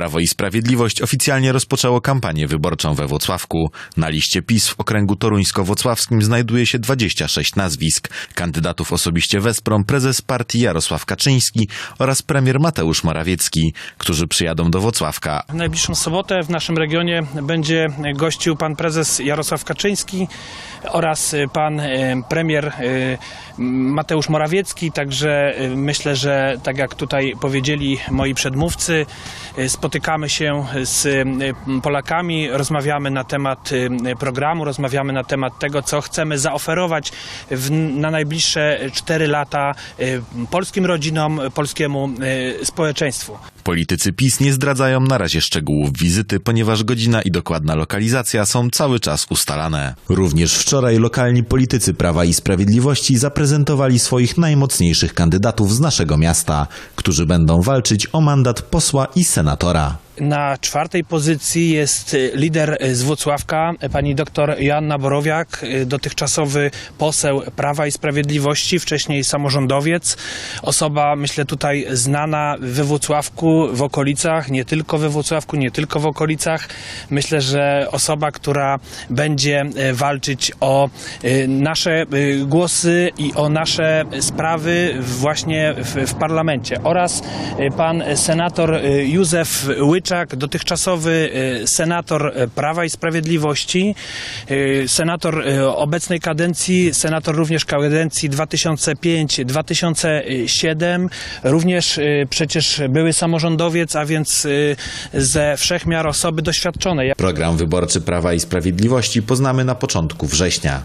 Prawo i Sprawiedliwość oficjalnie rozpoczęło kampanię wyborczą we Włocławku. Na liście PiS w okręgu toruńsko-włocławskim znajduje się 26 nazwisk. Kandydatów osobiście wesprą prezes partii Jarosław Kaczyński oraz premier Mateusz Morawiecki, którzy przyjadą do Włocławka. W najbliższą sobotę w naszym regionie będzie gościł pan prezes Jarosław Kaczyński oraz pan y, premier y, Mateusz Morawiecki. Także y, myślę, że tak jak tutaj powiedzieli moi przedmówcy, y, spotykamy się z y, Polakami, rozmawiamy na temat y, programu, rozmawiamy na temat tego, co chcemy zaoferować w, na najbliższe 4 lata y, polskim rodzinom, polskiemu y, społeczeństwu. Politycy PiS nie zdradzają na razie szczegółów wizyty, ponieważ godzina i dokładna lokalizacja są cały czas ustalane. Również wczoraj lokalni politycy Prawa i Sprawiedliwości zaprezentowali swoich najmocniejszych kandydatów z naszego miasta, którzy będą walczyć o mandat posła i senatora. Na czwartej pozycji jest y, lider y, z Włocławka, y, pani doktor Joanna Borowiak, dotychczasowy poseł Prawa i Sprawiedliwości, wcześniej samorządowiec. Osoba, myślę, tutaj znana we Włocławku, w okolicach, nie tylko we Włocławku, nie tylko w okolicach. Myślę, że osoba, która będzie walczyć o nasze głosy i o nasze sprawy właśnie w, w parlamencie. Oraz pan senator Józef Dotychczasowy y, senator y, Prawa i Sprawiedliwości, y, senator obecnej kadencji, senator również kadencji 2005-2007, również przecież były samorządowiec, a więc ze wszechmiar osoby doświadczone. Program wyborczy Prawa i Sprawiedliwości poznamy na początku września.